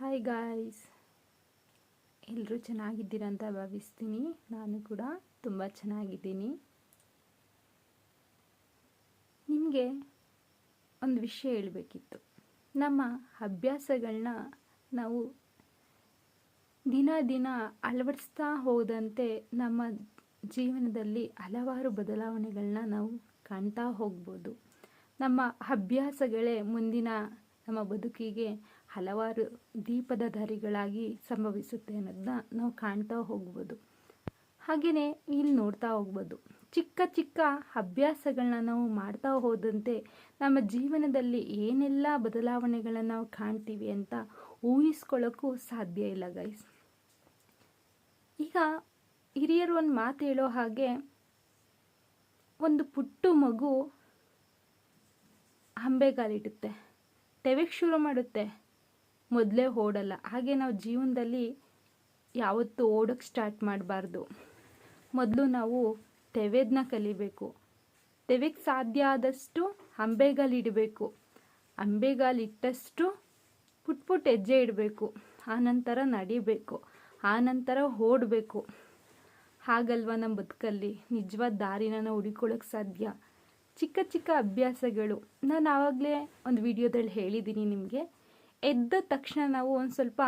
Hi guys ಎಲ್ಲರೂ ಚೆನ್ನಾಗಿದ್ದೀರಂತ ಭಾವಿಸ್ತೀನಿ. ನಾನು ಕೂಡ ತುಂಬ ಚೆನ್ನಾಗಿದ್ದೀನಿ. ನಿಮಗೆ ಒಂದು ವಿಷಯ ಹೇಳಬೇಕಿತ್ತು. ನಮ್ಮ ಅಭ್ಯಾಸಗಳನ್ನ ನಾವು ದಿನ ದಿನ ಅಳವಡಿಸ್ತಾ ಹೋದಂತೆ ನಮ್ಮ ಜೀವನದಲ್ಲಿ ಹಲವಾರು ಬದಲಾವಣೆಗಳನ್ನ ನಾವು ಕಾಣ್ತಾ ಹೋಗ್ಬೋದು. ನಮ್ಮ ಅಭ್ಯಾಸಗಳೇ ಮುಂದಿನ ನಮ್ಮ ಬದುಕಿಗೆ ಹಲವಾರು ದೀಪದ ದಾರಿಗಳಾಗಿ ಸಂಭವಿಸುತ್ತೆ ಅನ್ನೋದನ್ನ ನಾವು ಕಾಣ್ತಾ ಹೋಗ್ಬೋದು. ಹಾಗೆಯೇ ಇಲ್ಲಿ ನೋಡ್ತಾ ಹೋಗ್ಬೋದು. ಚಿಕ್ಕ ಚಿಕ್ಕ ಅಭ್ಯಾಸಗಳನ್ನ ನಾವು ಮಾಡ್ತಾ ಹೋದಂತೆ ನಮ್ಮ ಜೀವನದಲ್ಲಿ ಏನೆಲ್ಲ ಬದಲಾವಣೆಗಳನ್ನು ನಾವು ಕಾಣ್ತೀವಿ ಅಂತ ಊಹಿಸ್ಕೊಳ್ಳೋಕ್ಕೂ ಸಾಧ್ಯ ಇಲ್ಲ ಗೈಸ್ ಈಗ ಹಿರಿಯರು ಒಂದು ಮಾತು ಹೇಳೋ ಹಾಗೆ ಒಂದು ಪುಟ್ಟು ಮಗು ಅಂಬೆಗಾಲಿಡುತ್ತೆ ತೆವೆಗೆ ಶುರು ಮಾಡುತ್ತೆ. ಮೊದಲೇ ಓಡಲ್ಲ. ಹಾಗೆ ನಾವು ಜೀವನದಲ್ಲಿ ಯಾವತ್ತೂ ಓಡೋಕ್ಕೆ ಸ್ಟಾರ್ಟ್ ಮಾಡಬಾರ್ದು. ಮೊದಲು ನಾವು ತೆವೆದನ್ನ ಕಲಿಬೇಕು. ತೆವೆಗೆ ಸಾಧ್ಯ ಆದಷ್ಟು ಅಂಬೆಗಾಲು ಇಡಬೇಕು. ಅಂಬೆಗಾಲು ಇಟ್ಟಷ್ಟು ಪುಟ್ ಪುಟ್ ಹೆಜ್ಜೆ ಇಡಬೇಕು. ಆನಂತರ ನಡಿಬೇಕು. ಆನಂತರ ಓಡಬೇಕು. ಹಾಗಲ್ವ ನಮ್ಮ ಬದುಕಲ್ಲಿ? ನಿಜವಾದ ದಾರಿನ ನಾವು ಹುಡುಕೊಳ್ಳೋಕೆ ಸಾಧ್ಯ? ಚಿಕ್ಕ ಚಿಕ್ಕ ಅಭ್ಯಾಸಗಳು. ನಾನು ಆವಾಗಲೇ ಒಂದು ವಿಡಿಯೋದಲ್ಲಿ ಹೇಳಿದ್ದೀನಿ ನಿಮಗೆ. ಎದ್ದ ತಕ್ಷಣ ನಾವು ಒಂದು ಸ್ವಲ್ಪ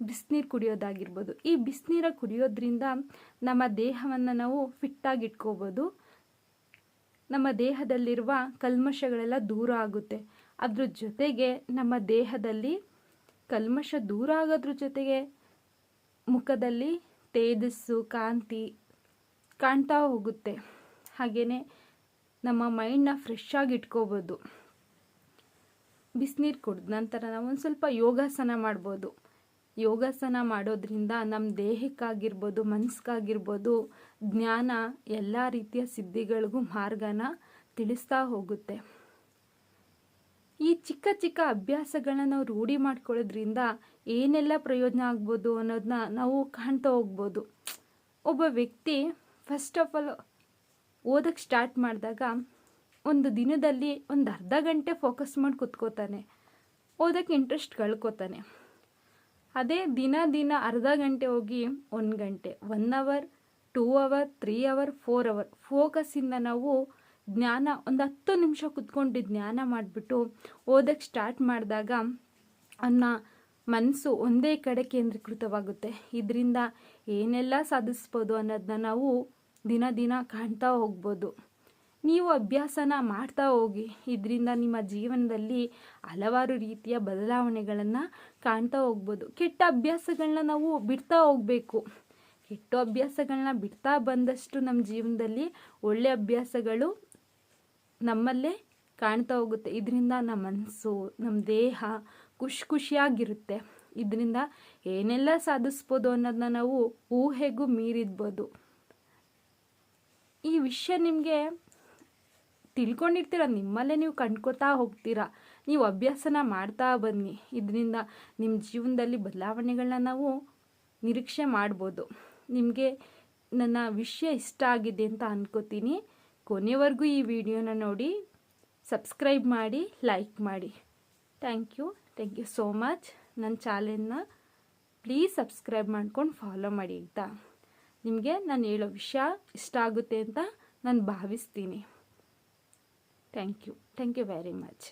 ಬಿಸಿನೀರು ಕುಡಿಯೋದಾಗಿರ್ಬೋದು. ಈ ಬಿಸಿನೀರ ಕುಡಿಯೋದ್ರಿಂದ ನಮ್ಮ ದೇಹವನ್ನು ನಾವು ಫಿಟ್ಟಾಗಿ ಇಟ್ಕೋಬೋದು ನಮ್ಮ ದೇಹದಲ್ಲಿರುವ ಕಲ್ಮಶಗಳೆಲ್ಲ ದೂರ ಆಗುತ್ತೆ. ಅದ್ರ ಜೊತೆಗೆ ನಮ್ಮ ದೇಹದಲ್ಲಿ ಕಲ್ಮಶ ದೂರ ಆಗೋದ್ರ ಜೊತೆಗೆ ಮುಖದಲ್ಲಿ ತೇಜಸ್ಸು, ಕಾಂತಿ ಕಾಣ್ತಾ ಹೋಗುತ್ತೆ. ಹಾಗೆಯೇ ನಮ್ಮ ಮೈಂಡ್ನ ಫ್ರೆಶ್ ಆಗಿ ಇಟ್ಕೋಬೋದು. ಬಿಸಿನೀರು ಕುಡಿದ ನಂತರ ನಾವು ಒಂದು ಸ್ವಲ್ಪ ಯೋಗಾಸನ ಮಾಡ್ಬೋದು. ಯೋಗಾಸನ ಮಾಡೋದ್ರಿಂದ ನಮ್ಮ ದೇಹಕ್ಕಾಗಿರ್ಬೋದು ಮನಸ್ಸಿಗಾಗಿರ್ಬೋದು ಜ್ಞಾನ ಎಲ್ಲ ರೀತಿಯ ಸಿದ್ಧಿಗಳಿಗೂ ಮಾರ್ಗನ ತಿಳಿಸ್ತಾ ಹೋಗುತ್ತೆ. ಈ ಚಿಕ್ಕ ಚಿಕ್ಕ ಅಭ್ಯಾಸಗಳನ್ನ ನಾವು ರೂಢಿ ಮಾಡ್ಕೊಳ್ಳೋದ್ರಿಂದ ಏನೆಲ್ಲ ಪ್ರಯೋಜನ ಆಗ್ಬೋದು ಅನ್ನೋದನ್ನ ನಾವು ಕಾಣ್ತಾ ಹೋಗ್ಬೋದು. ಒಬ್ಬ ವ್ಯಕ್ತಿ ಫಸ್ಟ್ ಆಫ್ ಆಲ್ ಓದಕ್ಕೆ ಸ್ಟಾರ್ಟ್ ಮಾಡಿದಾಗ ಒಂದು ದಿನದಲ್ಲಿ ಒಂದು ಅರ್ಧ ಗಂಟೆ ಫೋಕಸ್ ಮಾಡಿ ಕುತ್ಕೋತಾನೆ. ಓದೋಕ್ಕೆ ಇಂಟ್ರೆಸ್ಟ್ ಕಳ್ಕೊತಾನೆ. ಅದೇ ದಿನ ದಿನ ಅರ್ಧ ಗಂಟೆ ಹೋಗಿ ಒಂದು ಗಂಟೆ one hour two hour three hour four hour ಫೋಕಸ್ಸಿಂದ ನಾವು ಜ್ಞಾನ ಒಂದು ಹತ್ತು ನಿಮಿಷ ಕುತ್ಕೊಂಡು ಜ್ಞಾನ ಮಾಡಿಬಿಟ್ಟು ಓದಕ್ಕೆ ಸ್ಟಾರ್ಟ್ ಮಾಡಿದಾಗ ಅನ್ನ ಮನಸ್ಸು ಒಂದೇ ಕಡೆ ಕೇಂದ್ರೀಕೃತವಾಗುತ್ತೆ. ಇದರಿಂದ ಏನೆಲ್ಲ ಸಾಧಿಸ್ಬೋದು ಅನ್ನೋದನ್ನ ನಾವು ದಿನ ದಿನ ಕಾಣ್ತಾ ಹೋಗ್ಬೋದು. ನೀವು ಅಭ್ಯಾಸನ ಮಾಡ್ತಾ ಹೋಗಿ, ಇದರಿಂದ ನಿಮ್ಮ ಜೀವನದಲ್ಲಿ ಹಲವಾರು ರೀತಿಯ ಬದಲಾವಣೆಗಳನ್ನು ಕಾಣ್ತಾ ಹೋಗ್ಬೋದು. ಕೆಟ್ಟ ಅಭ್ಯಾಸಗಳನ್ನ ನಾವು ಬಿಡ್ತಾ ಹೋಗಬೇಕು. ಕೆಟ್ಟ ಅಭ್ಯಾಸಗಳನ್ನ ಬಿಡ್ತಾ ಬಂದಷ್ಟು ನಮ್ಮ ಜೀವನದಲ್ಲಿ ಒಳ್ಳೆ ಅಭ್ಯಾಸಗಳು ನಮ್ಮಲ್ಲೇ ಕಾಣ್ತಾ ಹೋಗುತ್ತೆ. ಇದರಿಂದ ನಮ್ಮ ಮನಸ್ಸು ನಮ್ಮ ದೇಹ ಖುಷಿ ಖುಷಿಯಾಗಿರುತ್ತೆ. ಇದರಿಂದ ಏನೆಲ್ಲ ಸಾಧಿಸ್ಬೋದು ಅನ್ನೋದನ್ನ ನಾವು ಊಹೆಗೂ ಮೀರಿದ್ಬೋದು. ಈ ವಿಷಯ ನಿಮಗೆ ತಿಳ್ಕೊಂಡಿರ್ತೀರ? ನಿಮ್ಮಲ್ಲೇ ನೀವು ಕಂಡ್ಕೋತಾ ಹೋಗ್ತೀರಾ? ನೀವು ಅಭ್ಯಾಸನ ಮಾಡ್ತಾ ಬನ್ನಿ. ಇದರಿಂದ ನಿಮ್ಮ ಜೀವನದಲ್ಲಿ ಬದಲಾವಣೆಗಳನ್ನ ನಾವು ನಿರೀಕ್ಷೆ ಮಾಡ್ಬೋದು. ನಿಮಗೆ ನನ್ನ ವಿಷಯ ಇಷ್ಟ ಆಗಿದೆ ಅಂತ ಅನ್ಕೋತೀನಿ. ಕೊನೆವರೆಗೂ ಈ ವಿಡಿಯೋನ ನೋಡಿ, ಸಬ್ಸ್ಕ್ರೈಬ್ ಮಾಡಿ, ಲೈಕ್ ಮಾಡಿ. Thank you. Thank you so much. ನನ್ನ ಚಾನೆಲ್ನ ಪ್ಲೀಸ್ ಸಬ್ಸ್ಕ್ರೈಬ್ ಮಾಡ್ಕೊಂಡು ಫಾಲೋ ಮಾಡಿ ಆಯಿತಾ? ನಿಮಗೆ ನಾನು ಹೇಳೋ ವಿಷಯ ಇಷ್ಟ ಆಗುತ್ತೆ ಅಂತ ನಾನು ಭಾವಿಸ್ತೀನಿ. Thank you thank you very much